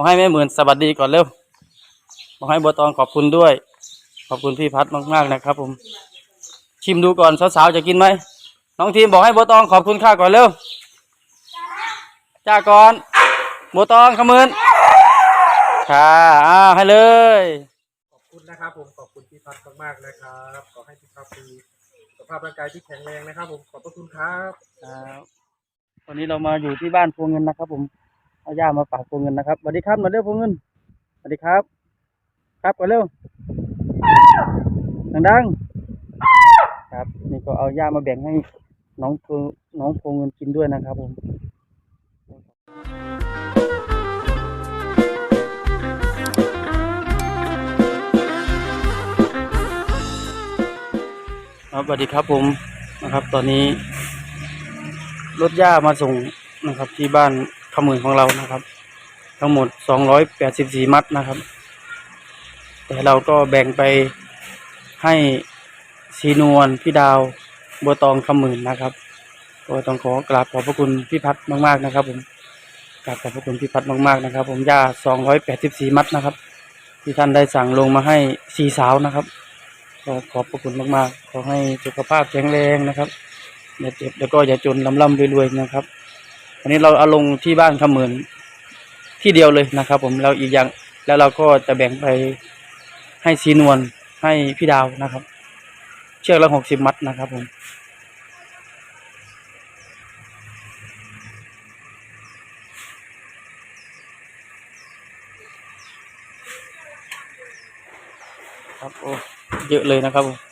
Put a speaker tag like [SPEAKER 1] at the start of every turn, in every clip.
[SPEAKER 1] บอกให้แม่หมื่นสวัสดีก่อนเร็วบอกให้บัวตองขอบคุณด้วย ขอบคุณพี่พัดมากๆนะครับ ผม ชิมดูก่อนสาวๆจะกินไหมน้องทีมบอกให้บัวตองขอบคุณข้าก่อนเร็วจ้าก่อนบัวตองขมืนค่ะอ้าวให้เลย
[SPEAKER 2] ขอบคุณนะครับ ผมขอบคุณพี่พัดมากๆนะครับขอให้พี่พัดมีสุขภาพร่างกายที่แข็งแรงนะครับ ผมขอบพระคุณครับ
[SPEAKER 1] ครับ วันนี้เรามาอยู่ที่บ้านพวงเงินนะครับ ผม เอาย่ามาฝากพวงเงินนะครับสวัสดีครับมาเร็วพวงเงินสวัสดีครับ ครับก่อนเร็วดังๆครับ นี่ก็เอาย่ามาแบ่งให้น้องพวงน้องพวงเงินกินด้วยนะครับผมครับสวัสดีครับผมนะครับ ตอนนี้ รถย่ามาส่งนะครับ ที่บ้าน ขมือของเรานะครับ ทั้งหมด 284 มัดนะครับ แต่เราก็แบ่งไปให้สีนวลพี่ดาวบัวตองขมืนนะครับก็ต้องขอกราบขอบพระคุณพี่พัดมากๆนะครับ ผมกราบขอบพระคุณพี่พัดมากๆนะครับ ผมยา284 มัดนะครับ ที่ท่านได้สั่งลงมาให้สีสาวนะครับก็ขอบพระคุณมากๆ ขอให้สุขภาพแข็งแรงนะครับอย่าเจ็บแล้วก็อย่าจนลำล่ำรวยๆนะครับ นนี้เราเอาลงที่บ้านขมืนที่เดียวเลยนะครับ ผมเราอีกอย่างแล้วเราก็จะแบ่งไปให้ซีนวลให้พี่ดาวนะครับ เชือกละหกสิบมัดนะครับผมครับโอ้เยอะเลยนะครับผม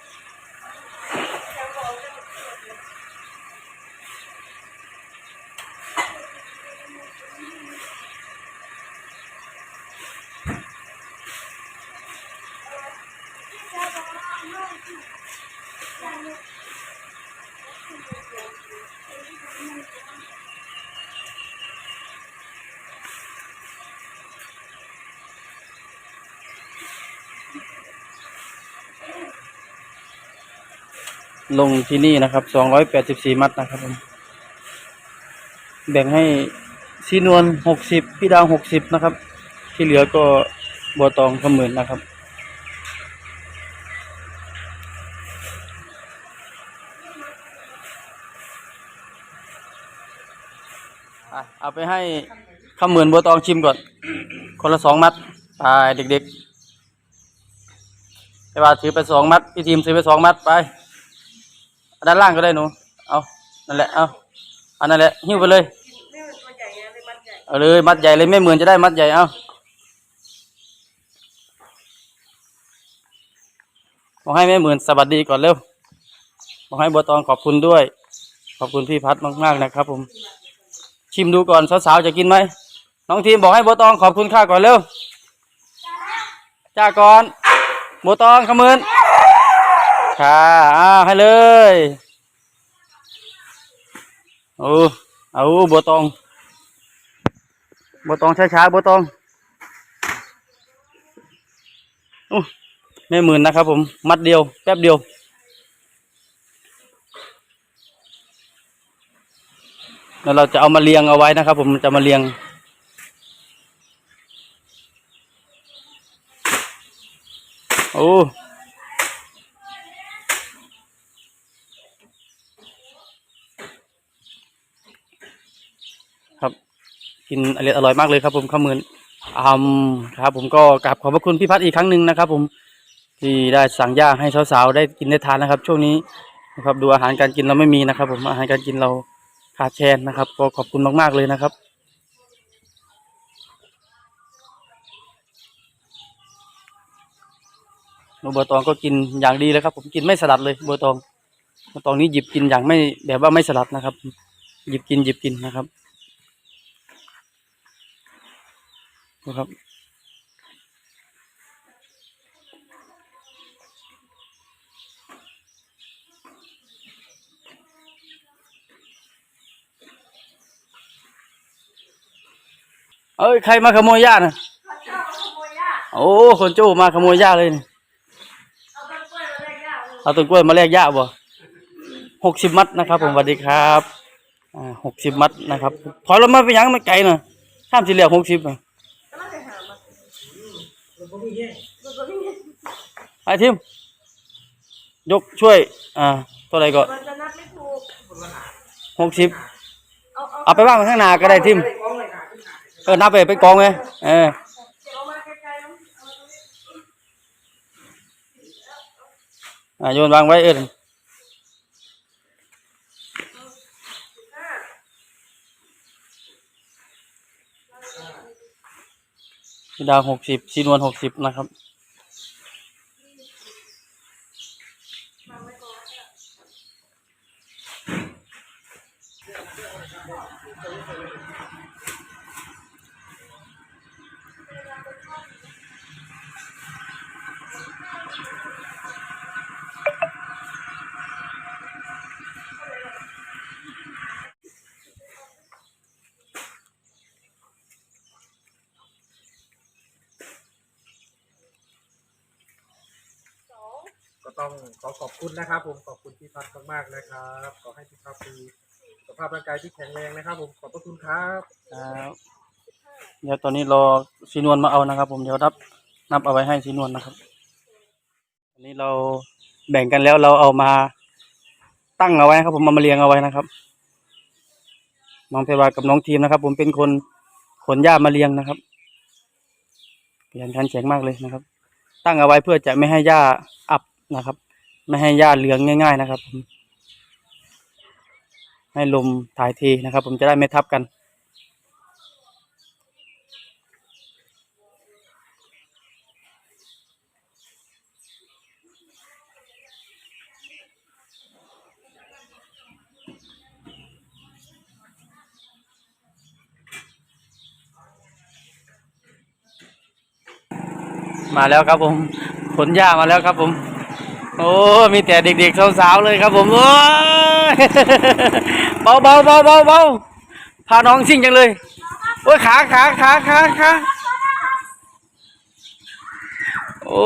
[SPEAKER 1] ลงที่นี่นะครับ สองร้อยแปดสิบสี่มัดนะครับผม แบ่งให้ซีนวลหกสิบพี่ดาวหกสิบนะครับ ที่เหลือก็บัวตองขมืนนะครับ เอาไปให้ขมื่นบัวตองชิมก่อน คนละสองมัดไปเด็กๆไปว่าถือไปสองมัดพี่ทีมถือไปสองมัดไป ด้านล่างก็ได้หนู เอานั่นแหละ เอาอันนั่นแหละ หิ้วไปเลย เอาเลยมัดใหญ่เลยไม่เหมือนจะได้มัดใหญ่เอาบอกให้แม่เหมือนสวัสดีก่อนเร็วบอกให้บัวตองขอบคุณด้วย ขอบคุณพี่พัดมากๆนะครับผม ชิมดูก่อนสาวๆจะกินไหมน้องทีมบอกให้โบตองขอบคุณข้าก่อนเร็วจ้าก่อนโบตองขมืนค่ะอ้าวให้เลยโอ้เอาบัวตองโบตองช้าๆโบตองโอ้ไม่หมื่นนะครับผม มัดเดียว แป๊บเดียว แล้วเราจะเอามาเรียงเอาไว้นะครับ ผมจะมาเรียง โอ้ครับ กินอร่อยอร่อยมากเลยครับ ผมข้าวมือนอืมครับ ผมก็กราบขอบพระคุณพี่พัดอีกครั้งหนึ่งนะครับ ผมที่ได้สั่งย่างให้สาวๆได้กินได้ทานนะครับ ช่วงนี้นะครับ ดูอาหารการกินเราไม่มีนะครับ ผมอาหารการกินเรา ขาดแคลนนะครับ ก็ขอบคุณมาก ๆ เลยนะครับบัวตองก็กินอย่างดีเลยครับ ผมกินไม่สลัดเลยบัวตองบัวตองนี้หยิบกินอย่างไม่แบบว่าไม่สลัดนะครับ หยิบกินหยิบกินนะครับดูครับ เอ้ยใครมาขโมยหญ้าน่ะโอ้คนจู้มาขโมยหญ้าเลยนี่เอาต้นกล้วยมาแลกหญ้าบ่หกสิบมัดนะครับ ผมสวัสดีครับอ่าหกสิบมัดนะครับพอเรามาไปยังไม่ไกลน่ะข้ามสิเหลียวหกสิบน่ะ
[SPEAKER 3] กำลังจะ
[SPEAKER 2] บ่มีแห้ง
[SPEAKER 1] ไปทิมยกช่วย อ่าเท่าไหร่ก็
[SPEAKER 3] มันจะนับไม่ถูก
[SPEAKER 2] คนละหา
[SPEAKER 1] หกสิบ
[SPEAKER 3] เอาเอา
[SPEAKER 1] เอาไปว่างไว้ข้างหน้าก็ได้ทิม
[SPEAKER 2] ได้กอง เลยค่ะขึ้นหา
[SPEAKER 1] เออนับไปเปกองไงเออโยนวางไว้เออดาวหกสิบสีนวนหกสิบนะครับ
[SPEAKER 2] ต้องขอขอบคุณนะครับ ผมขอบคุณพี่พัฒน์มากๆนะครับขอให้พี่พัฒน์มีสุขภาพร่างกายที่แข็งแรงนะครับ ผมขอบพระคุณครับ
[SPEAKER 1] ครับเดี๋ยวตอนนี้รอสีนวลมาเอานะครับ ผมเดี๋ยวนับนับเอาไว้ให้สีนวลนะครับอันนี้เราแบ่งกันแล้วเราเอามาตั้งเอาไว้ครับ ผมเอามาเรียงเอาไว้นะครับน้องเพวากับน้องทีมนะครับ ผมเป็นคนขนหญ้ามาเรียงนะครับเปลี่ยนคันแข็งมากเลยนะครับ ตั้งเอาไว้เพื่อจะไม่ให้หญ้าอับ นะครับ ไม่ให้หญ้าเหลืองง่าย ๆ นะครับผมให้ลมถ่ายเทนะครับ ผมจะได้ไม่ทับกัน มาแล้วครับผมขนหญ้ามาแล้วครับผม โอ้ มีแต่เด็กๆสาวๆเลยครับผมโอ้เบาเบาเบาเบาเบาพาน้องซิ่งจังเลย โอ้ยขาขาขาขาขาโอ้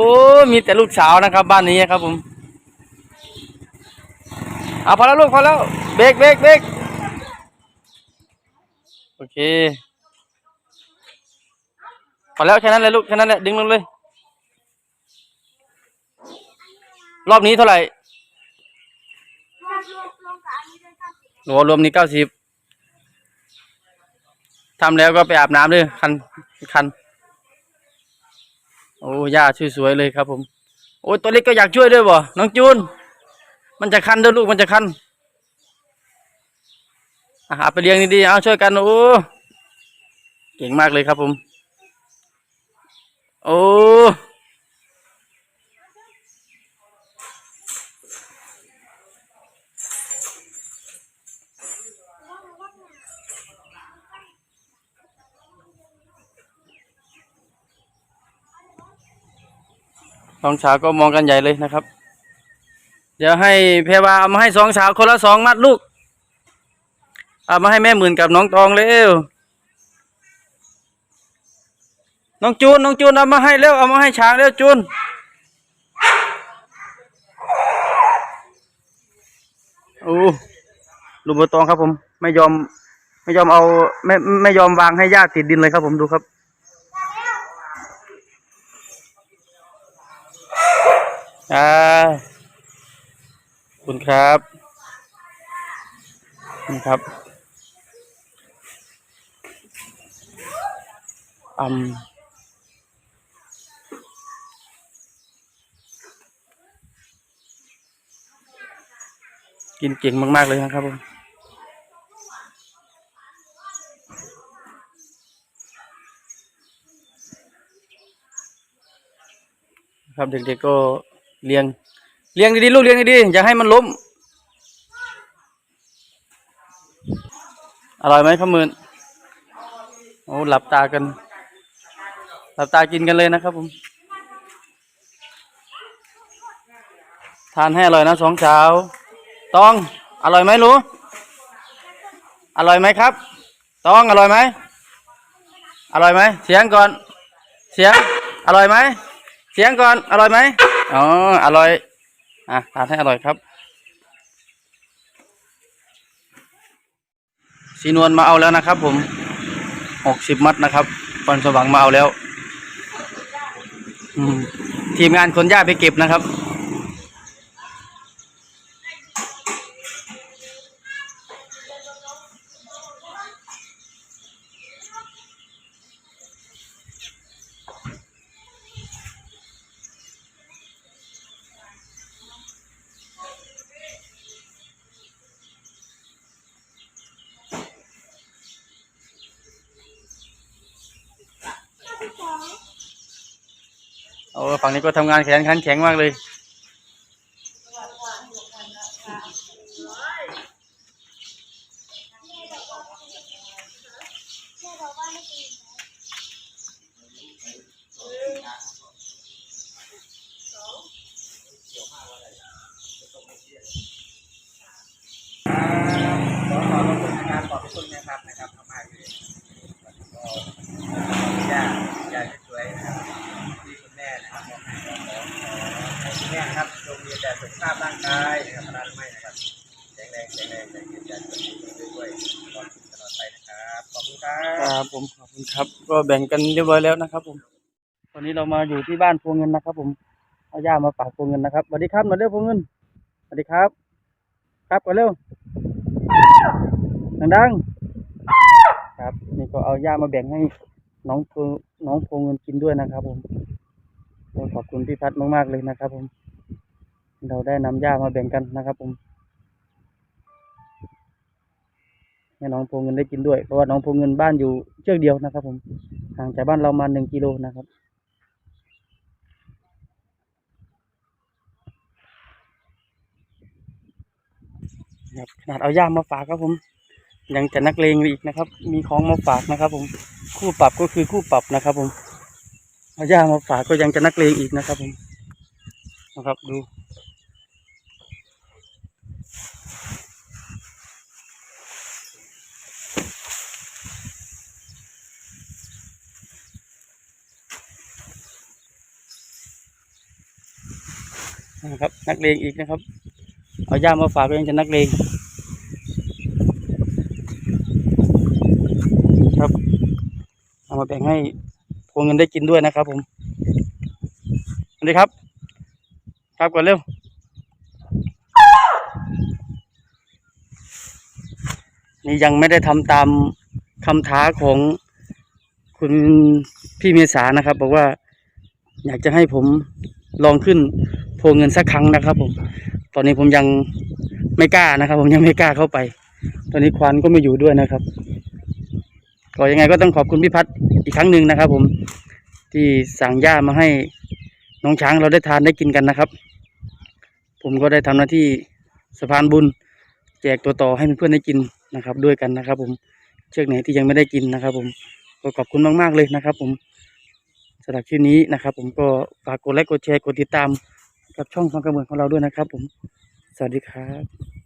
[SPEAKER 1] มีแต่ลูกสาวนะครับ บ้านนี้ครับผมเอาพอแล้วลูกพอแล้ว เบรกเบรกเบรกโอเคพอแล้วแค่นั้นเลยลูกแค่นั้นแหละดึงลงเลย รอบนี้เท่าไหร่
[SPEAKER 3] รวมรวมรวมกับอันนี้ด้ว
[SPEAKER 1] รวมนี้เก้าสิบทำแล้วก็ไปอาบน้ำด้วยคันคัน โอ้ย่าช่วยสวยเลยครับผม โอ้ยตัวเล็กก็อยากช่วยด้วยบ่ น้องจูน มันจะคันเด้อลูกมันจะคันอะเอาไปเลี้ยงดีๆเอาช่วยกัน โอ้ เก่งมากเลยครับผม โอ้ สองสาวก็มองกันใหญ่เลยนะครับ เดี๋ยวให้เพรวาเอามาให้สองสาวคนละสองมัดลูก เอามาให้แม่หมื่นกับน้องตองเร็ว น้องจูนน้องจูนเอามาให้เร็วเอามาให้ช้างเร็วจูนโอ้ลูกบัวตองครับผม ไม่ยอม ไม่ยอมเอาไม่ไม่ยอมวางให้ญาติติดดินเลยครับผมดูครับ อ่าคุณครับขอบคุณครับอืมกินเก่งมาก ๆ เลยนะครับผมครับเด็กๆก็ เลี้ยง เลี้ยงดีๆลูกเลี้ยงดีๆอย่าให้มันล้ม อร่อยไหมข้าวหมื่นโอ้หลับตากัน หลับตากินกันเลยนะครับผมทานให้อร่อยนะสองสาวตองอร่อยไหมลูอร่อยไหมครับตองอร่อยไหมอร่อยไหมเสียงก่อน เสียงอร่อยไหมเสียงก่อนอร่อยไหม อ๋อ อร่อย อะทานให้อร่อยครับสีนวลมาเอาแล้วนะครับ ผมหกสิบมัดนะครับปอนสว่างมาเอาแล้วทีมงานคนหญ้าไปเก็บนะครับ อ้ฝั่งนี้ก็ทำงานแขนขันแข็งมากเลย
[SPEAKER 3] แม่บอกว่าไม่กิน
[SPEAKER 2] ขอขอบคุณนะครับขอบคุณนะครับนะครับ ครับ ก็แบ่
[SPEAKER 1] งกันเรียบร้อยแล้วนะครับ ผม ตอนนี้เรามาอยู่ที่บ้านพวงเงินนะครับ ผมเอาย่ามาฝากพวงเงินนะครับสวัสดีครับมาเร็วพวงเงินสวัสดีครับ ครับก่อนเร็วดังๆครับ นี่ก็เอาย่ามาแบ่งให้น้องพวงน้องพวงเงินกินด้วยนะครับ ผมขอบคุณพี่พัดมากๆเลยนะครับ ผม เราได้นำย่ามาแบ่งกันนะครับ ผม ให้น้องพวงเงินได้กินด้วย เพราะว่าน้องพวงเงินบ้านอยู่เชือกเดียวนะครับ ผมห่างจากบ้านเรามาหนึ่งกิโลนะครับขนาดเอาย่ามมาฝากครับผม ยังจะนักเลงอีกนะครับ มีของมาฝากนะครับ ผมคู่ปรับก็คือคู่ปรับนะครับ ผมเอาย่ามาฝากก็ยังจะนักเลงอีกนะครับ ผมนะครับดู นะครับนักเลงอีกนะครับ เอาย่ามาฝากก็ยังจะนักเลงครับเอามาแบ่งให้พวงเงินได้กินด้วยนะครับ ผมสวัสดีครับ ครับก่อนเร็วนี่ยังไม่ได้ทำตามคำท้าของคุณพี่เมษานะครับ บอกว่าอยากจะให้ผมลองขึ้น โพเงินสักครั้งนะครับ ผม ตอนนี้ผมยังไม่กล้านะครับ ผมยังไม่กล้าเข้าไป ตอนนี้ควานก็ไม่อยู่ด้วยนะครับก็ยังไงก็ต้องขอบคุณพี่พัฒน์อีกครั้งหนึ่งนะครับ ผมที่สั่งย่ามาให้น้องช้างเราได้ทานได้กินกันนะครับ ผมก็ได้ทำหน้าที่สะพานบุญ แจกตัวต่อให้เพื่อนได้กินนะครับ ด้วยกันนะครับ ผมเชือกไหนที่ยังไม่ได้กินนะครับ ผมก็ขอบคุณมาก ๆ เลยนะครับ ผมสำหรับคลิปนี้นะครับ ผมก็ฝากกดไลค์กดแชร์กดติดตาม กับช่องฟังกระเมืองของเราด้วยนะครับผม สวัสดีครับ